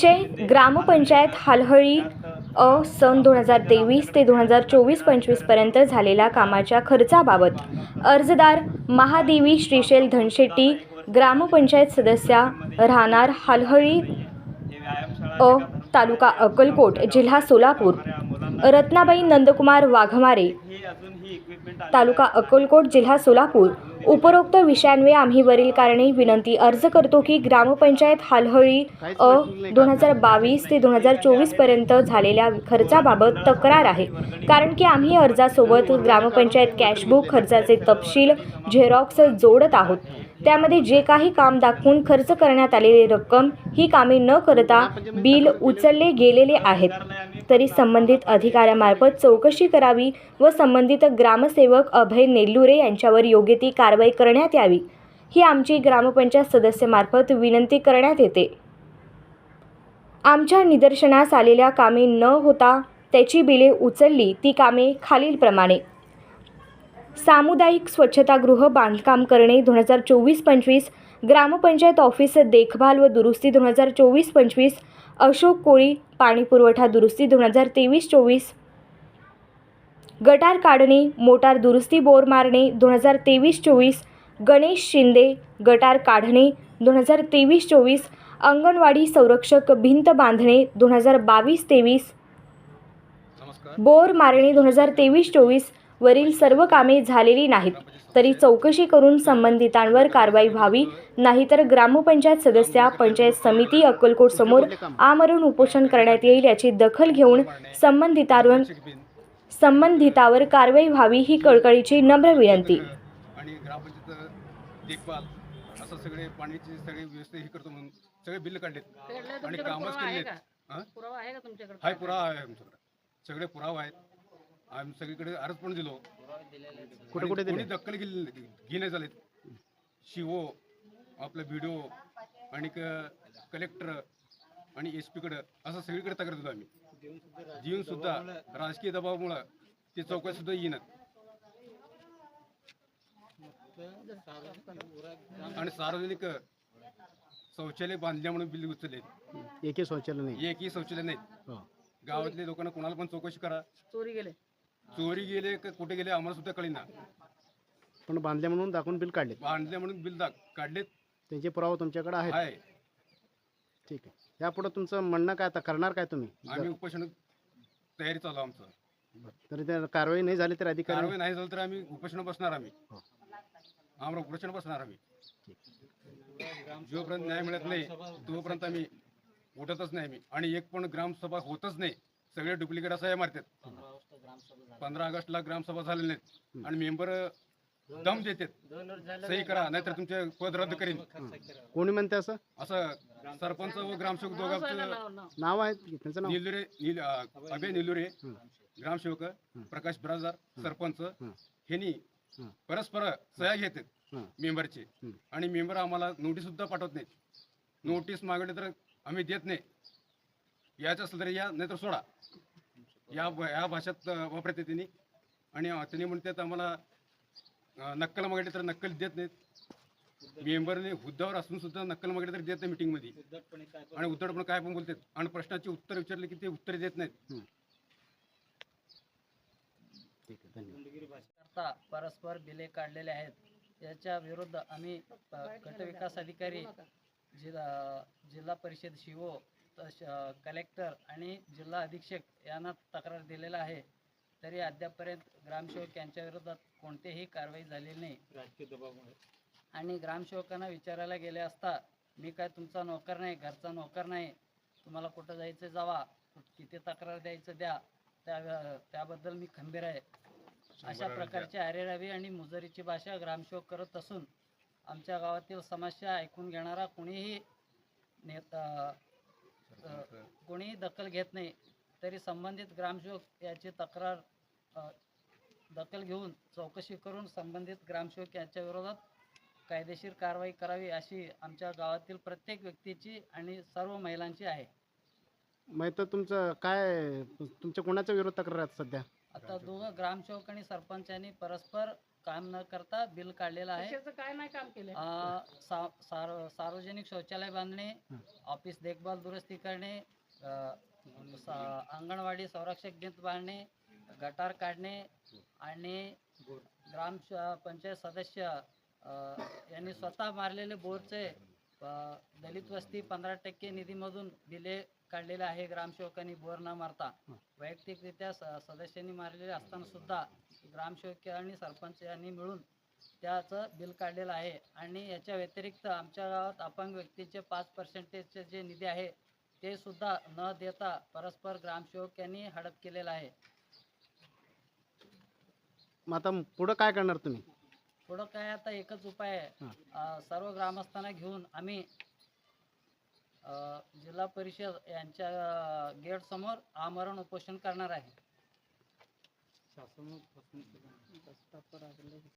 विषय ग्रामपंचायत हालहळी अ सन दोन हजार तेवीस ते दोन हजार चोवीस पंचवीसपर्यंत झालेल्या कामाच्या खर्चाबाबत अर्जदार महादेवी श्रीशैल धनशेट्टी ग्रामपंचायत सदस्या राहणार हालहळी अ तालुका अक्कलकोट जिल्हा सोलापूर रत्नाबाई नंदकुमार वाघमारे तालुका अक्कलकोट जिल्हा सोलापूर उपरोक्त विषयांवे आम्ही वरील कारणे विनंती अर्ज करतो की ग्रामपंचायत हालहळी अ दोन हजार बावीस ते दोन हजार चोवीसपर्यंत झालेल्या खर्चाबाबत तक्रार आहे. कारण की आम्ही अर्जासोबत ग्रामपंचायत कॅशबुक खर्चाचे तपशील झेरॉक्स जोडत आहोत. त्यामध्ये जे काही काम दाखवून खर्च करण्यात आलेली रक्कम ही कामे न करता बिल उचलले गेलेले आहेत. तरी संबंधित अधिकाऱ्यामार्फत चौकशी करावी व संबंधित ग्रामसेवक अभय नेल्लुरे यांच्यावर योग्य ती कारवाई करण्यात यावी ही आमची ग्रामपंचायत सदस्यामार्फत विनंती करण्यात येते. आमच्या निदर्शनास आलेल्या कामे न होता त्याची बिले उचलली ती कामे खालीलप्रमाणे. सामुदायिक स्वच्छतागृह बांधकाम करणे दोन हजार चोवीस पंचवीस ग्रामपंचायत ऑफिस देखभाल व दुरुस्ती दोन हजार चोवीस पंचवीस अशोक कोळी पाणीपुरवठा दुरुस्ती दोन हजार तेवीस चोवीस. गटार काढणे मोटार दुरुस्ती बोर मारणे दोन हजार तेवीस चोवीस. गणेश शिंदे गटार काढणे दोन हजार तेवीस चोवीस. अंगणवाडी संरक्षक भिंत बांधणे दोन हजार बावीस तेवीस. बोर मारणे दोन हजार तेवीस चोवीस. वरील सर्व कामे झालेली नाहीत. तरी चौकशी करून संबंधितांवर कारवाई व्हावी नाहीतर ग्रामपंचायत सदस्या पंचायत समिती अक्कलकोट समोर आमरण उपोषण करण्यात येईल याची दखल घेऊन संबंधितांवर संबंधितावर कारवाई व्हावी ही कळकळीची नम्र विनंती. आणि ग्रामपंचायत देखभाल असं सगळे पाण्याची सगळे व्यवस्था हे करतो म्हणून सगळे बिल काढलेत. त्यातला आणि तुमच्याकडे कामच पुरावा आहे केलेत. का? पुरावा आहे का तुमच्याकडे हाय पुरावा आहे आमच्याकडे. सगळे पुरावा आहेत. आम्ही सगळीकडे अर्ज पण दिलो. कुठे कुठे कोणी दिले दखल घेल घेणे झालेत. शिवो आपलं व्हिडिओ आणि कलेक्टर आणि एस पीकडं असं सगळीकडे तक्रार देतो आम्ही. देऊन सुद्धा राजकीय दबावामुळं ते चौकशी सुद्धा येईनात आणि सार्वजनिक शौचालय बांधल्या म्हणून बिल उचलले एकही शौचालय नाही. एकही शौचालय नाहीत. हो. गावातल्या लोकांना कोणाला पण चौकशी करा. चोरी गेले चोरी गेले का कुठे गेले आम्हाला सुद्धा कळेना. पण बांधल्या म्हणून दाखवून बिल काढले बांधले म्हणून बिल काढलेत. त्यांचे पुरावा तुमच्याकडे आहेत. आहे. ठीक आहे. यापुढे तुमचं म्हणणं काय आता? करणार काय तुम्ही? आम्ही उपोषण तयारी चालू आहे आमचं. तरी त्या कारवाई नाही झाली तर अधिकारी कारवाई नाही झालं तर आम्ही उपोषण बसणार आम्ही. हो. आम्हाला उपोषण बसणार आम्ही. जोपर्यंत न्याय मिळत नाही तोपर्यंत आम्ही उठतच नाही आम्ही. आणि एक पण ग्रामसभा होतच नाही. सगळे डुप्लिकेट असं मारतात. पंधरा ऑगस्टला ग्रामसभा झालेल्या नाहीत. आणि मेंबर दम देतात. सही करा नाहीतर तुमचे पद रद्द करीन. कोणी म्हणते असं? असं सरपंच व ग्रामसेवक दोघांचं नाव. आहे की? त्यांचं नाव? निलुरे निल अं, अभय निलुरे. ग्रामसेवक प्रकाश बिराजदार सरपंच हं. ह्यांनी. परस्पर सह्या घेतात हं. मेंबरचे. हं. आणि मेंबर आम्हाला नोटीस सुद्धा पाठवत नाहीत. नोटीस मागवली तर आम्ही देत नाही. याचं असेल तर या नाहीतर सोडा. या या भाषेत वापरते त्यांनी आणि त्यांनी म्हणतात आम्हाला नक्कल मागवली तर नक्कल देत नाहीत. मेंबरने हुद्द्यावर असून सुद्धा नक्कल मागवली तर देत नाही मीटिंगमध्ये. आणि उद्धटपणे काय पण बोलतात. आणि प्रश्नाची उत्तर विचारले की ते उत्तर देत नाहीत. ठीक आहे धन्यवाद. करता परस्पर बिले काढलेले आहेत. याच्या विरुद्ध आम्ही अ, गट विकास अधिकारी जिल्हा जिल्हा परिषद शिओ कलेक्टर आणि जिल्हा अधीक्षक यांना तक्रार दिलेला आहे तरी अद्यापपर्यंत ग्रामसेवक यांच्या विरोधात कोणतीही कारवाई झालेली नाही. आणि ग्रामसेवकांना विचारायला गेले असता मी काय तुमचा नोकर नाही घरचा नोकर नाही तुम्हाला कुठं जायचं जावा किती तक्रार द्यायचं द्या त्या त्याबद्दल मी खंबीर आहे. अशा प्रकारची अरेरावी आणि मुजरीची भाषा ग्रामसेवक करत असून आमच्या गावातील समस्या ऐकून घेणारा कोणीही नेता कोणीही दखल घेत नाही तरी संबंधित ग्रामसेवक याची तक्रार दखल घेऊन चौकशी करून संबंधित ग्रामसेवक यांच्या विरोधात कायदेशीर कारवाई करावी अशी आमच्या गावातील प्रत्येक व्यक्तीची आणि सर्व महिलांची आहे. मग तर तुमचं काय तुमच्या कोणाच्या विरोध तक्रार आहेत सध्या? आता दोघं ग्रामसेवक आणि सरपंचांनी परस्पर काम न करता बिल काढलेलं आहे. कशाचं काय नाही काम केलं अ, सा- सार्व- सार्वजनिक शौचालय बांधणे ऑफिस देखभाल दुरुस्ती करणे अ, सा- अंगणवाडी संरक्षक भिंत बांधणे गटार काढणे आणि ग्राम श- पंचायत सदस्य अ, यांनी स्वतः मारलेले बोरचे अ, दलित वस्ती पंधरा टक्के निधीमधून बिले काढलेले आहे. ग्रामसेवकांनी बोर न मारता वैयक्तिकरित्या स- सदस्यांनी मारलेले असताना सुद्धा ग्रामसेवक आणि सरपंच यांनी मिळून त्याचं बिल काढलेलं आहे. आणि याच्या व्यतिरिक्त आमच्या गावात अपंग व्यक्तीचे पाच पर्सेंटेजचे जे निधी आहे ते सुद्धा न देता परस्पर ग्रामसेवक यांनी हडप केलेलं आहे. मग आता पुढं काय करणार तुम्ही? पुढं काय आता एकच उपाय आहे. सर्व ग्रामस्थांना घेऊन आम्ही जिल्हा परिषद यांच्या गेट समोर आमरण उपोषण करणार आहे. शासन